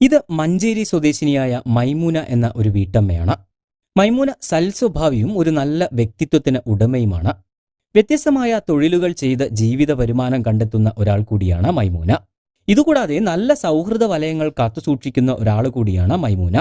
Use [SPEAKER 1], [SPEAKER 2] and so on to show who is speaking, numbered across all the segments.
[SPEAKER 1] ഇത് മഞ്ചേരി സ്വദേശിനിയായ മൈമൂന എന്ന ഒരു വീട്ടമ്മയാണ്. മൈമൂന സൽസ്വഭാവിയും ഒരു നല്ല വ്യക്തിത്വത്തിന് ഉടമയുമാണ്. വ്യത്യസ്തമായ തൊഴിലുകൾ ചെയ്ത് ജീവിത വരുമാനം കണ്ടെത്തുന്ന ഒരാൾ കൂടിയാണ് മൈമൂന. ഇതുകൂടാതെ നല്ല സൗഹൃദ വലയങ്ങൾ കാത്തുസൂക്ഷിക്കുന്ന ഒരാൾ കൂടിയാണ് മൈമൂന.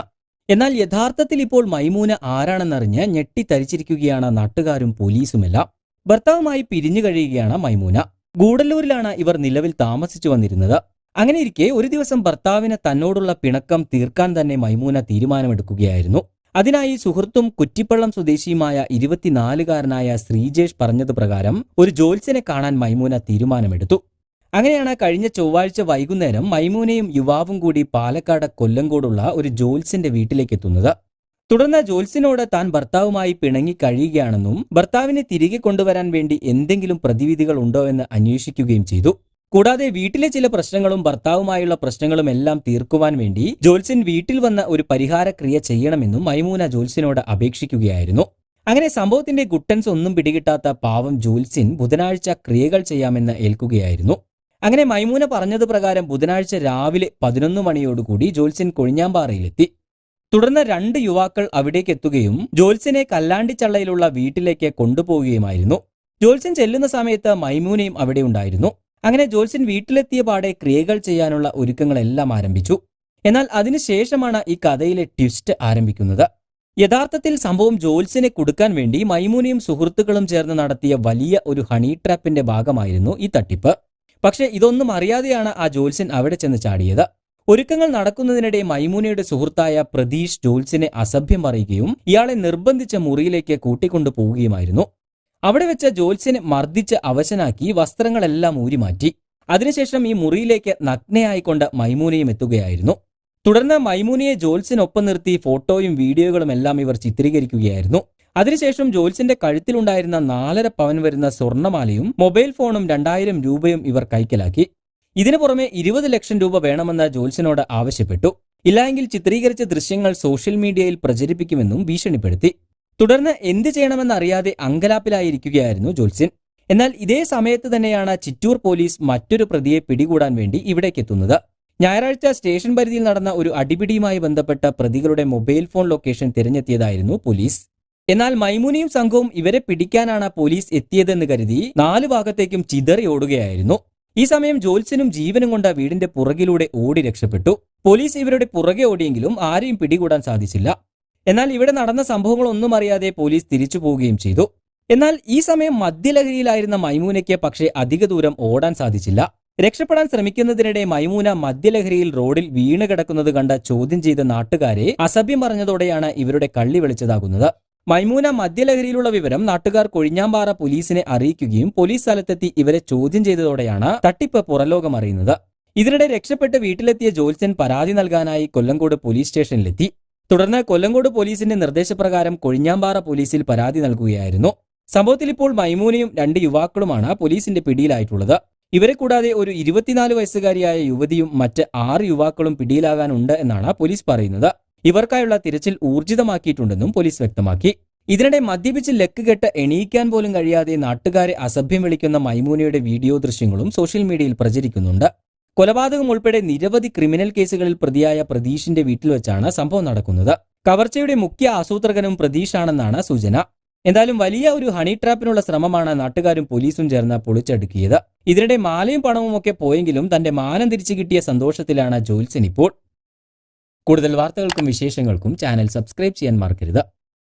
[SPEAKER 1] എന്നാൽ യഥാർത്ഥത്തിൽ ഇപ്പോൾ മൈമൂന ആരാണെന്നറിഞ്ഞ് ഞെട്ടിത്തരിച്ചിരിക്കുകയാണ് നാട്ടുകാരും പോലീസുമെല്ലാം. ഭർത്താവുമായി പിരിഞ്ഞു കഴിയുകയാണ് മൈമൂന. ഗൂഡല്ലൂരിലാണ് ഇവർ നിലവിൽ താമസിച്ചു വന്നിരുന്നത്. അങ്ങനെയിരിക്കെ ഒരു ദിവസം ഭർത്താവിന് തന്നോടുള്ള പിണക്കം തീർക്കാൻ തന്നെ മൈമൂന തീരുമാനമെടുക്കുകയായിരുന്നു. അതിനായി സുഹൃത്തും കുറ്റിപ്പള്ളം സ്വദേശിയുമായ ഇരുപത്തിനാലുകാരനായ ശ്രീജേഷ് പറഞ്ഞത് പ്രകാരം ഒരു ജോത്സ്യനെ കാണാൻ മൈമൂന തീരുമാനമെടുത്തു. അങ്ങനെയാണ് കഴിഞ്ഞ ചൊവ്വാഴ്ച വൈകുന്നേരം മൈമൂനയും യുവാവും കൂടി പാലക്കാട് കൊല്ലങ്കോടുള്ള ഒരു ജോത്സ്യന്റെ വീട്ടിലേക്ക് എത്തുന്നത്. തുടർന്ന് ജോത്സ്യനോട് താൻ ഭർത്താവുമായി പിണങ്ങി കഴിയുകയാണെന്നും ഭർത്താവിനെ തിരികെ കൊണ്ടുവരാൻ വേണ്ടി എന്തെങ്കിലും പ്രതിവിധികൾ ഉണ്ടോ എന്ന് അന്വേഷിക്കുകയും ചെയ്തു. കൂടാതെ വീട്ടിലെ ചില പ്രശ്നങ്ങളും ഭർത്താവുമായുള്ള പ്രശ്നങ്ങളും എല്ലാം തീർക്കുവാൻ വേണ്ടി ജോത്സ്യൻ വീട്ടിൽ വന്ന ഒരു പരിഹാരക്രിയ ചെയ്യണമെന്നും മൈമൂന ജോത്സ്യനോട് അപേക്ഷിക്കുകയായിരുന്നു. അങ്ങനെ സംഭവത്തിന്റെ ഗുട്ടൻസ് ഒന്നും പിടികിട്ടാത്ത പാവം ജോത്സ്യൻ ബുധനാഴ്ച ക്രിയകൾ ചെയ്യാമെന്ന് ഏൽക്കുകയായിരുന്നു. അങ്ങനെ മൈമൂന പറഞ്ഞത് പ്രകാരം ബുധനാഴ്ച രാവിലെ പതിനൊന്ന് മണിയോടുകൂടി ജോത്സ്യൻ കൊഴിഞ്ഞാമ്പാറയിലെത്തി. തുടർന്ന് രണ്ട് യുവാക്കൾ അവിടേക്ക് എത്തുകയും ജോത്സ്യനെ കല്ലാണ്ടിച്ചള്ളയിലുള്ള വീട്ടിലേക്ക് കൊണ്ടുപോവുകയുമായിരുന്നു. ജോത്സ്യൻ ചെല്ലുന്ന സമയത്ത് മൈമൂനയും അവിടെ ഉണ്ടായിരുന്നു. അങ്ങനെ ജോത്സ്യൻ വീട്ടിലെത്തിയ പാടെ ക്രിയകൾ ചെയ്യാനുള്ള ഒരുക്കങ്ങളെല്ലാം ആരംഭിച്ചു. എന്നാൽ അതിനുശേഷമാണ് ഈ കഥയിലെ ട്വിസ്റ്റ് ആരംഭിക്കുന്നത്. യഥാർത്ഥത്തിൽ സംഭവം ജോത്സ്യനെ കൊടുക്കാൻ വേണ്ടി മൈമൂനിയും സുഹൃത്തുക്കളും ചേർന്ന് നടത്തിയ വലിയ ഒരു ഹണി ട്രാപ്പിന്റെ ഭാഗമായിരുന്നു ഈ തട്ടിപ്പ്. പക്ഷേ ഇതൊന്നും അറിയാതെയാണ് ആ ജോത്സ്യൻ അവിടെ ചെന്ന് ചാടിയത്. ഒരുക്കങ്ങൾ നടക്കുന്നതിനിടെ മൈമൂനയുടെ സുഹൃത്തായ പ്രതീഷ് ജോത്സ്യനെ അസഭ്യം പറയുകയും ഇയാളെ നിർബന്ധിച്ച മുറിയിലേക്ക് കൂട്ടിക്കൊണ്ടു പോവുകയുമായിരുന്നു അവിടെ വെച്ച ജോത്സ്യനെ മർദ്ദിച്ച് അവശനാക്കി വസ്ത്രങ്ങളെല്ലാം ഊരിമാറ്റി. അതിനുശേഷം ഈ മുറിയിലേക്ക് നഗ്നയായിക്കൊണ്ട് മൈമൂനയും എത്തുകയായിരുന്നു. തുടർന്ന് മൈമൂനയെ ജോത്സ്യനൊപ്പം നിർത്തി ഫോട്ടോയും വീഡിയോകളും എല്ലാം ഇവർ ചിത്രീകരിക്കുകയായിരുന്നു. അതിനുശേഷം ജോത്സ്യന്റെ കഴുത്തിലുണ്ടായിരുന്ന നാലര പവൻ വരുന്ന സ്വർണമാലയും മൊബൈൽ ഫോണും രണ്ടായിരം രൂപയും ഇവർ കൈക്കലാക്കി. ഇതിനു പുറമെ ഇരുപത് ലക്ഷം രൂപ വേണമെന്ന് ജോത്സ്യനോട് ആവശ്യപ്പെട്ടു. ഇല്ലായെങ്കിൽ ചിത്രീകരിച്ച ദൃശ്യങ്ങൾ സോഷ്യൽ മീഡിയയിൽ പ്രചരിപ്പിക്കുമെന്നും ഭീഷണിപ്പെടുത്തി. തുടർന്ന് എന്ത് ചെയ്യണമെന്നറിയാതെ അങ്കലാപ്പിലായിരിക്കുകയായിരുന്നു ജോത്സ്യൻ എന്നാൽ ഇതേ സമയത്ത് തന്നെയാണ് ചിറ്റൂർ പോലീസ് മറ്റൊരു പ്രതിയെ പിടികൂടാൻ വേണ്ടി ഇവിടേക്ക് എത്തുന്നത്. ഞായറാഴ്ച സ്റ്റേഷൻ പരിധിയിൽ നടന്ന ഒരു അടിപിടിയുമായി ബന്ധപ്പെട്ട പ്രതികളുടെ മൊബൈൽ ഫോൺ ലൊക്കേഷൻ തിരഞ്ഞെത്തിയതായിരുന്നു പോലീസ്. എന്നാൽ മൈമുനിയും സംഘവും ഇവരെ പിടിക്കാനാണ് പോലീസ് എത്തിയതെന്ന് കരുതി നാലു ഭാഗത്തേക്കും ചിതറി ഓടുകയായിരുന്നു. ഈ സമയം ജോത്സ്യനും ജീവനും കൊണ്ട് വീടിന്റെ പുറകിലൂടെ ഓടി രക്ഷപ്പെട്ടു. പോലീസ് ഇവരുടെ പുറകെ ഓടിയെങ്കിലും ആരെയും പിടികൂടാൻ സാധിച്ചില്ല. എന്നാൽ ഇവിടെ നടന്ന സംഭവങ്ങളൊന്നും അറിയാതെ പോലീസ് തിരിച്ചു പോവുകയും ചെയ്തു. എന്നാൽ ഈ സമയം മദ്യലഹരിയിലായിരുന്ന മൈമൂനയ്ക്ക് പക്ഷേ അധിക ദൂരം ഓടാൻ സാധിച്ചില്ല. രക്ഷപ്പെടാൻ ശ്രമിക്കുന്നതിനിടെ മൈമൂന മദ്യലഹരിയിൽ റോഡിൽ വീണ് കിടക്കുന്നത് കണ്ട ചോദ്യം ചെയ്ത നാട്ടുകാരെ അസഭ്യം പറഞ്ഞതോടെയാണ് ഇവരുടെ കള്ളി വെളിച്ചതാകുന്നത്. മൈമൂന മദ്യലഹരിയിലുള്ള വിവരം നാട്ടുകാർ കൊഴിഞ്ഞാമ്പാറ പോലീസിനെ അറിയിക്കുകയും പോലീസ് സ്ഥലത്തെത്തി ഇവരെ ചോദ്യം ചെയ്തതോടെയാണ് തട്ടിപ്പ് പുറലോകം അറിയുന്നത്. ഇതിനിടെ രക്ഷപ്പെട്ട് വീട്ടിലെത്തിയ ജോത്സ്യൻ പരാതി നൽകാനായി കൊല്ലങ്കോട് പോലീസ് സ്റ്റേഷനിലെത്തി. തുടർന്ന് കൊല്ലങ്കോട് പോലീസിന്റെ നിർദ്ദേശപ്രകാരം കൊഴിഞ്ഞാമ്പാറ പോലീസിൽ പരാതി നൽകുകയായിരുന്നു. സംഭവത്തിൽ ഇപ്പോൾ മൈമൂനയും രണ്ട് യുവാക്കളുമാണ് പോലീസിന്റെ പിടിയിലായിട്ടുള്ളത്. ഇവരെ കൂടാതെ ഒരു ഇരുപത്തിനാല് വയസ്സുകാരിയായ യുവതിയും മറ്റ് ആറ് യുവാക്കളും പിടിയിലാകാനുണ്ട് എന്നാണ് പോലീസ് പറയുന്നത്. ഇവർക്കായുള്ള തിരച്ചിൽ ഊർജിതമാക്കിയിട്ടുണ്ടെന്നും പോലീസ് വ്യക്തമാക്കി. ഇതിനിടെ മദ്യപിച്ച് ലക്ക് കെട്ട് എണീക്കാൻ പോലും കഴിയാതെ നാട്ടുകാരെ അസഭ്യം വിളിക്കുന്ന മൈമൂനയുടെ വീഡിയോ ദൃശ്യങ്ങളും സോഷ്യൽ മീഡിയയിൽ പ്രചരിക്കുന്നുണ്ട്. കൊലപാതകം ഉൾപ്പെടെ നിരവധി ക്രിമിനൽ കേസുകളിൽ പ്രതിയായ പ്രതീഷിന്റെ വീട്ടിൽ വെച്ചാണ് സംഭവം നടക്കുന്നത്. കവർച്ചയുടെ മുഖ്യ ആസൂത്രകനും പ്രതീഷാണെന്നാണ് സൂചന. എന്തായാലും വലിയ ഒരു ഹണി ട്രാപ്പിനുള്ള ശ്രമമാണ് നാട്ടുകാരും പോലീസും ചേർന്ന് പൊളിച്ചടുക്കിയത്. ഇതിനിടെ മാലയും പണവും ഒക്കെ പോയെങ്കിലും തന്റെ മാനം തിരിച്ചു കിട്ടിയ സന്തോഷത്തിലാണ് ജോൽസൻ ഇപ്പോൾ. കൂടുതൽ വാർത്തകൾക്കും വിശേഷങ്ങൾക്കും ചാനൽ സബ്സ്ക്രൈബ് ചെയ്യാൻ മറക്കരുത്.